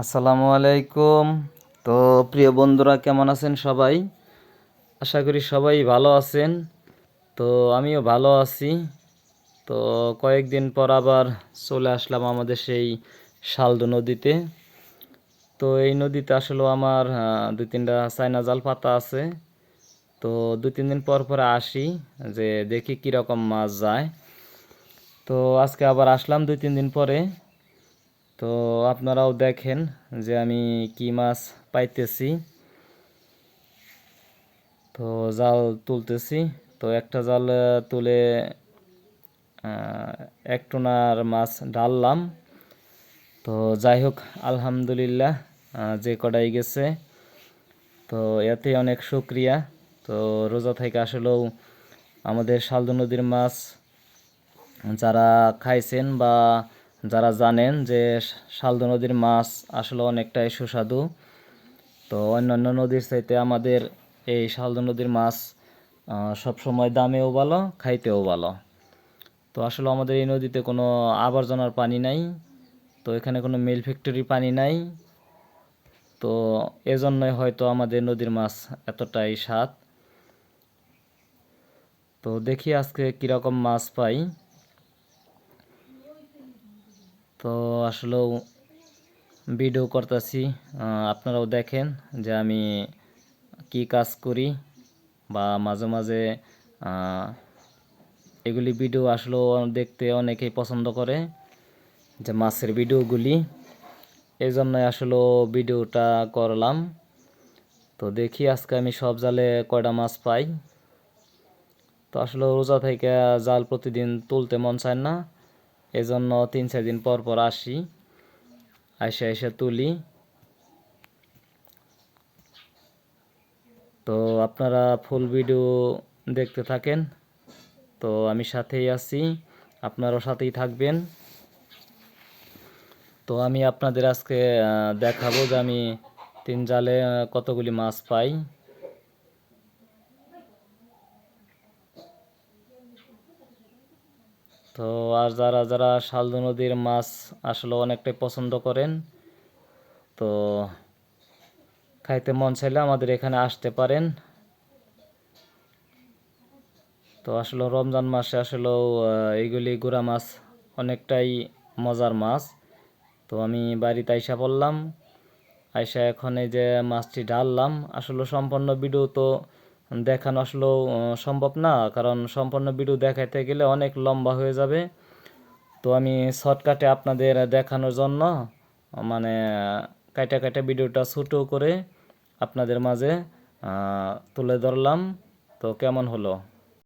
আসসালামু আলাইকুম। তো প্রিয় বন্ধুরা, কেমন আছেন সবাই? আশা করি সবাই ভালো আছেন। তো আমিও ভালো আছি। তো কয়েকদিন পর আবার চলে আসলাম আমাদের সেই শালদু নদীতে। তো এই নদীতে আসলে আমার দুই তিনটা চায়না জাল পাতা আছে। তো দু তিন দিন পর পরে আসি, যে দেখি কীরকম মাছ যায়। তো আজকে আবার আসলাম দুই তিন দিন পরে। তো আপনারাও দেখেন যে আমি কি মাছ পাইতেছি। তো জাল তুলতেছি। তো একটা জাল তুলে এক টোনার মাছ ডাললাম তো যাই হোক, আলহামদুলিল্লাহ যে কটাই গেছে। তো এতে অনেক শুক্রিয়া। তো রোজা থেকে আসলেও আমাদের শালদু নদীর মাছ যারা খাইছেন বা যারা জানেন যে শালদু নদীর মাছ আসলে অনেকটাই সুস্বাদু, তো অন্যান্য নদীর চাইতে আমাদের এই শালদু নদীর মাছ সবসময় দামেও ভালো, খাইতেও ভালো। তো আসলে আমাদের এই নদীতে কোনো আবর্জনার পানি নাই, তো এখানে কোনো মিল ফ্যাক্টরি পানি নাই, তো এজন্যই হয়তো আমাদের নদীর মাছ এতটাই স্বাদ। তো দেখি আজকে কীরকম মাছ পাই। তো আসলেও ভিডিও করতেছি আপনারাও দেখেন যে আমি কি কাজ করি বা মাঝে মাঝে এগুলি ভিডিও আসলেও দেখতে অনেকেই পছন্দ করে যে মাছের ভিডিওগুলি এই জন্যই আসলে ভিডিওটা করলাম। তো দেখি আজকে আমি সব জালে কয়টা মাছ পাই। তো আসলে রোজা থেকে জাল প্রতিদিন তুলতে মন চায় না। এজন্য তিন, চার দিন পর পর আসি। আইসে এসে তুলি। তো আপনারা ফুল ভিডিও দেখতে থাকেন। তো আমি সাথেই আছি। আপনারাও সাথেই থাকবেন। তো আমি আপনাদের আজকে দেখাবো যে আমি তিন জালে কতগুলি মাছ পাই। তো আর যারা যারা শালদু নদীর মাছ আসলে অনেকটাই পছন্দ করেন তো খাইতে মন চাইলে আমাদের এখানে আসতে পারেন। তো আসলে রমজান মাসে আসলেও আহ, এইগুলি গুড়া মাছ অনেকটাই মজার মাছ। তো আমি বাড়িতে আইসা পড়লাম আইসা এখন এই যে মাছটি ঢাললাম। আসলে সম্পূর্ণ ভিডিও তো দেখানো আসলেও সম্ভব না। কারণ সম্পূর্ণ ভিডিও দেখাইতে গেলে অনেক লম্বা হয়ে যাবে। তো আমি শর্টকাটে আপনাদের দেখানোর জন্য মানে কাটা কাটা ভিডিওটা ছোটো করে আপনাদের মাঝে তুলে ধরলাম। তো কেমন হলো?